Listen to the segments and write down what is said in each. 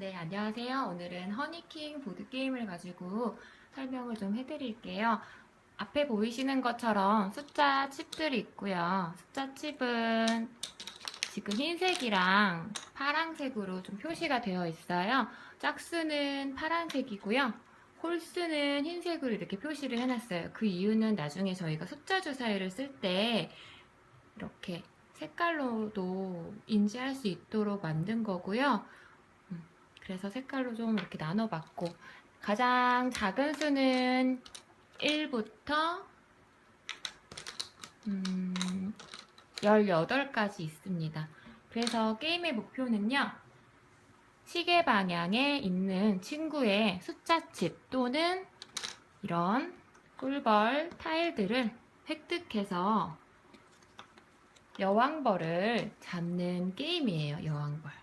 네, 안녕하세요. 오늘은 허니킹 보드게임을 가지고 설명을 좀 해드릴게요. 앞에 보이시는 것처럼 숫자 칩들이 있고요. 숫자 칩은 지금 흰색이랑 파란색으로 좀 표시가 되어 있어요. 짝수는 파란색이고요. 홀수는 흰색으로 이렇게 표시를 해놨어요. 그 이유는 나중에 저희가 숫자 주사위를 쓸 때 이렇게 색깔로도 인지할 수 있도록 만든 거고요. 음, 그래서 색깔로 좀 이렇게 나눠봤고 가장 작은 수는 1부터 음, 18까지 있습니다. 그래서 게임의 목표는요. 시계 방향에 있는 친구의 숫자칩 또는 이런 꿀벌 타일들을 획득해서 여왕벌을 잡는 게임이에요. 여왕벌.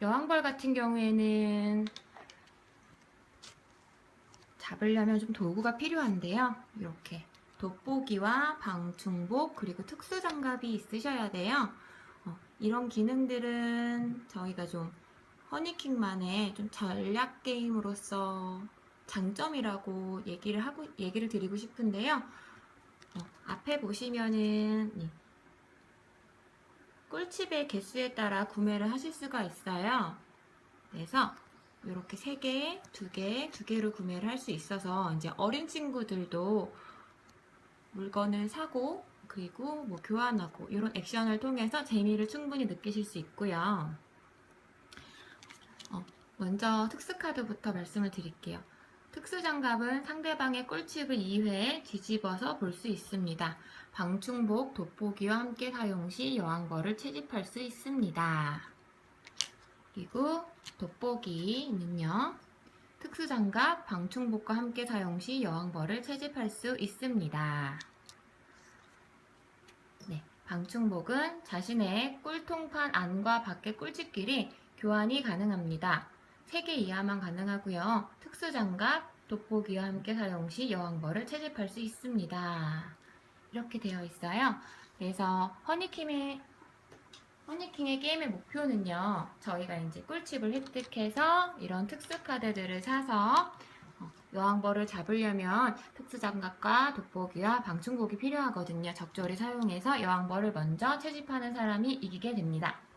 여왕벌 같은 경우에는 잡으려면 좀 도구가 필요한데요. 이렇게 돋보기와 방충복 그리고 특수 장갑이 있으셔야 돼요. 어, 이런 기능들은 저희가 좀 허니킹만의 좀 전략 게임으로서 장점이라고 얘기를 하고 얘기를 드리고 싶은데요. 어, 앞에 보시면은 이 꿀칩의 개수에 따라 구매를 하실 수가 있어요. 그래서 이렇게 3개, 2개, 2개로 구매를 할 수 있어서 이제 어린 친구들도 물건을 사고 그리고 뭐 교환하고 이런 액션을 통해서 재미를 충분히 느끼실 수 있고요. 어, 먼저 특수 카드부터 말씀을 드릴게요. 특수장갑은 상대방의 꿀칩을 2회 뒤집어서 볼 수 있습니다. 방충복, 돋보기와 함께 사용 시 여왕벌을 채집할 수 있습니다. 그리고 돋보기는요. 특수장갑, 방충복과 함께 사용 시 여왕벌을 채집할 수 있습니다. 네, 방충복은 자신의 꿀통판 안과 밖의 꿀집끼리 교환이 가능합니다. 3개 이하만 가능하고요. 특수장갑, 돋보기와 함께 사용 시 여왕벌을 채집할 수 있습니다. 이렇게 되어 있어요. 그래서 허니킹의 허니킹의 게임의 목표는요. 저희가 이제 꿀칩을 획득해서 이런 특수 카드들을 사서 어, 여왕벌을 잡으려면 특수장갑과 돋보기와 방충복이 필요하거든요. 적절히 사용해서 여왕벌을 먼저 채집하는 사람이 이기게 됩니다.